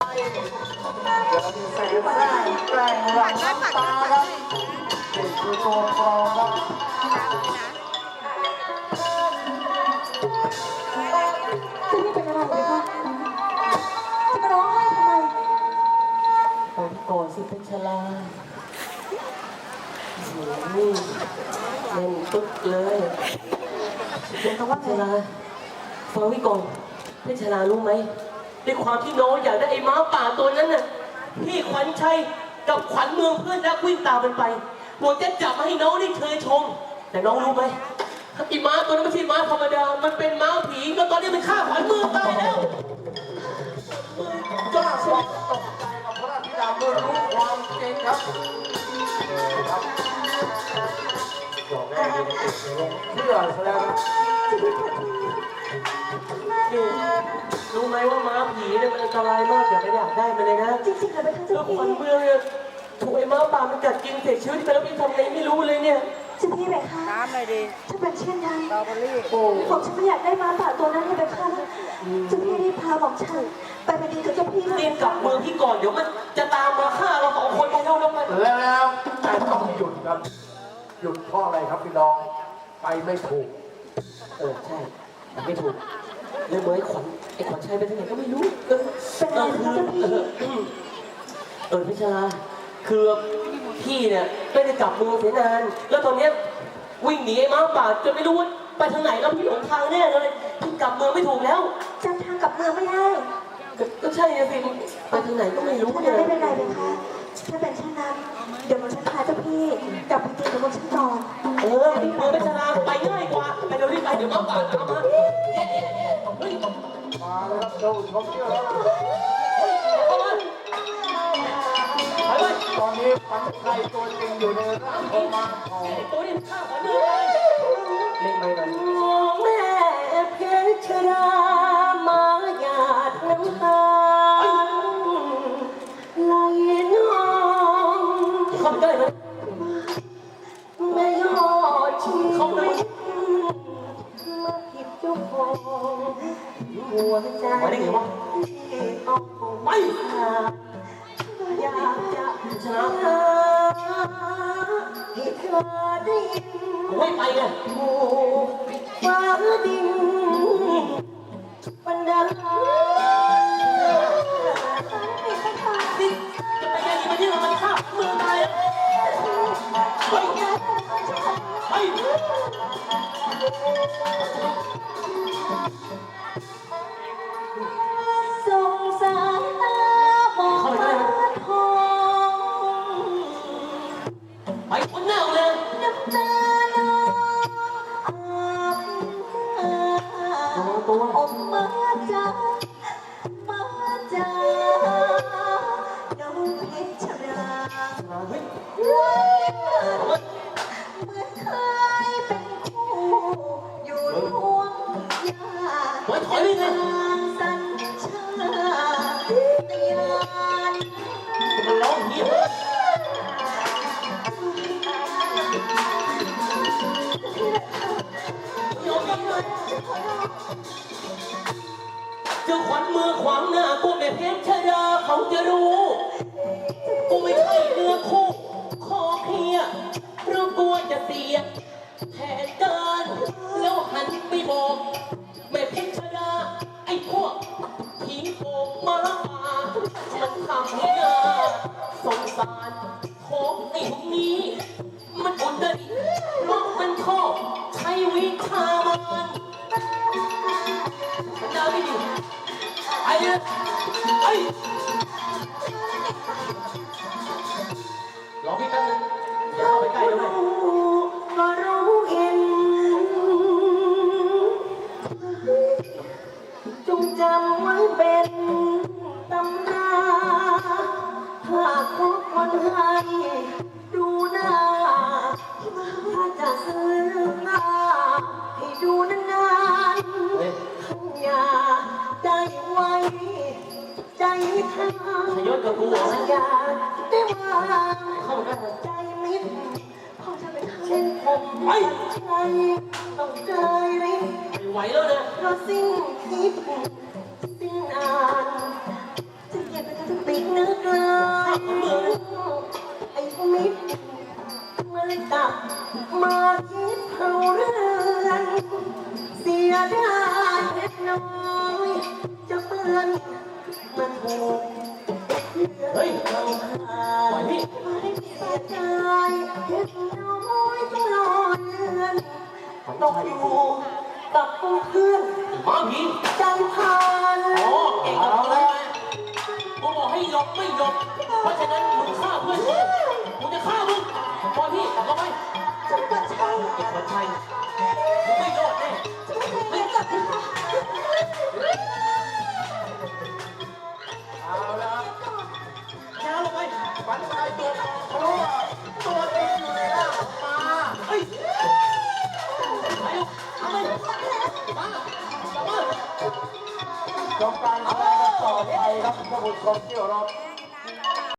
แสงแสงแกล้งหลังน้ำตาครับนี่คือตัวปลอมครับจะนี่เป็นอะไรไหมคะจะมาร้องไห้ทำไมผมก่อนสิเพชรลานี่เล่นปึ๊กเลยเดี๋ยวเขาว่าเพชรลาฟังพี่ก่อนเพชรลารู้ไหม ด้วยความที่น้องอยากได้ไอ้ม้าป่าตัวนั้นน่ะพี่ขวัญชัยกับขวัญเมืองเพื่อนรักวิ่งตามมันไปบอกจะจับมาให้น้องได้เชยชม แต่น้องรู้ไหมไอ้ม้าตัวนั้นไม่ใช่ม้าธรรมดา มันเป็นม้าผีแล้วตอนนี้มันฆ่าขวัญเมืองตายแล้วเจ้าชายตกใจกับพระธิดาเมื่อรู้ความจริงครับครับบอกแม่ดีนะติดลงเชื่อซะแล้วครับนี่ รู้ไหมว่าม้าผีเนี่ยมันอันตรายมากอย่าไปอยากได้มันเลยนะจริงๆเลยเป็นท่านแล้เจ้าวขวัญพี่เมืองเนี่ยถูกไอ้ม้าป่ามันกัดกินเสียชีวิตไปแล้วพี่ทำไงไม่รู้เลยเนี่ย เจ้าพี่ไหมคะน้ำเลยดีถ้าเป็นเช่นนั้นสตรอเบอรี่โอ้ผมฉันไม่อยากได้มาป่าตัวนั้นเลยนะคะเจ้าพี่รีบพาผมฉันไปไปดีกับเจ้าพี่เลยรีบกลับเมืองพี่ก่อนเดี๋ยวมันจะตามมาฆ่าเราสองคนไปเร็วแล้วมันแล้วแต่ต้องหยุดครับ หยุดเพราะอะไรครับพี่น้อง ไปไม่ถูก เออใช่มันไม่ถูก เรื่องเมื่อไอ้ขวัญไอ้ขวัญชัยไปทางไหนก็ไม่รู้เออเป็นอะไรคะเจ้าพี่ เออเออพิชาคือพี่เนี่ยไม่ได้กลับเมืองเสียนาน แล้วตอนเนี้ยวิ่งหนีไอ้ม้าป่าจนไม่รู้ว่าไปทางไหนแล้วพี่หลงทางแน่เลยพี่กลับเมืองไม่ถูกแล้วจำทางกลับเมืองไม่ได้ก็ก็ใช่อะสิไปทางไหนก็ไม่รู้ถ้าเนี่ยไม่เป็นไรเลยคะถ้าเป็นเช่นนั้น เดี๋ยวผมฉันพาเจ้าพี่กลับไปดีกับผมฉันก่อน เออเมืองพิชาไปง่า เลยครับดูชมเชื่อแล้วตอนนี้ปันไทยตัวจริงอยู่ในร่างของมาทองตัวนี้ข้าวมันเล่นไปกันแม่เพชรรา หัวใจมาได้ไงวะไปอยากจะชนะให้เธอได้ยินไม่ไปไงโอ้ฟ้าดิน จ้ามาจ้าน้องเพชรราเฮ้ยเมื่อเคยเป็นคู่อยู่ทุ่วงยาเฮ้ยถอยไปเลย ทางสัญชาตญาณมันร้องเหี้ยยอมยังไง จ้าขวัญมือขวางหน้ากูแม่เพชรชดาเขาจะรู้ กูไม่ใช่เนื้อคู่ขอเคลียร์เพราะกลัวจะเสียแผนการแล้วหันไปบอกแม่เพชรชดาไอ้พวกผีโป่งมาละปามันทำให้น่าสงสารของไอ้พวกนี้ มันอุตริเพราะมันชอบใช้วิชามานมัน เนี่ยไอ้รอพี่แป๊บนึงอย่าเข้าไปใกล้ด้วย ไว้ ใจทางขยศกับกูเหรออย่าได้วางเข้ามาได้ ใจมิดพอจะไปทำเช่นผมไม่ใช่ต้องใจริบไม่ไหวแล้วนะเพราะสิ้นคิดสิ้นอ่านจะเก็บไปติดนึกเลยไอ้มิตรมันกลับมาคิดเขาเรื่องเสียดายเพชรน้อย อนมันถูกเฮ้ยเราหาปล่อยพี่เสียดายเพชรน้อยต้องรอเดือนตกอยู่กับเพื่อนมาผีใจพันอ๋อเก่งกับอะไรกูบอกให้หลบไม่หลบเพราะฉะนั้นมึงฆ่าเพื่อนกูกูจะฆ่ามึงปล่อยพี่ลงไปฉันก็ใช่ไอ้คนชั มาจบก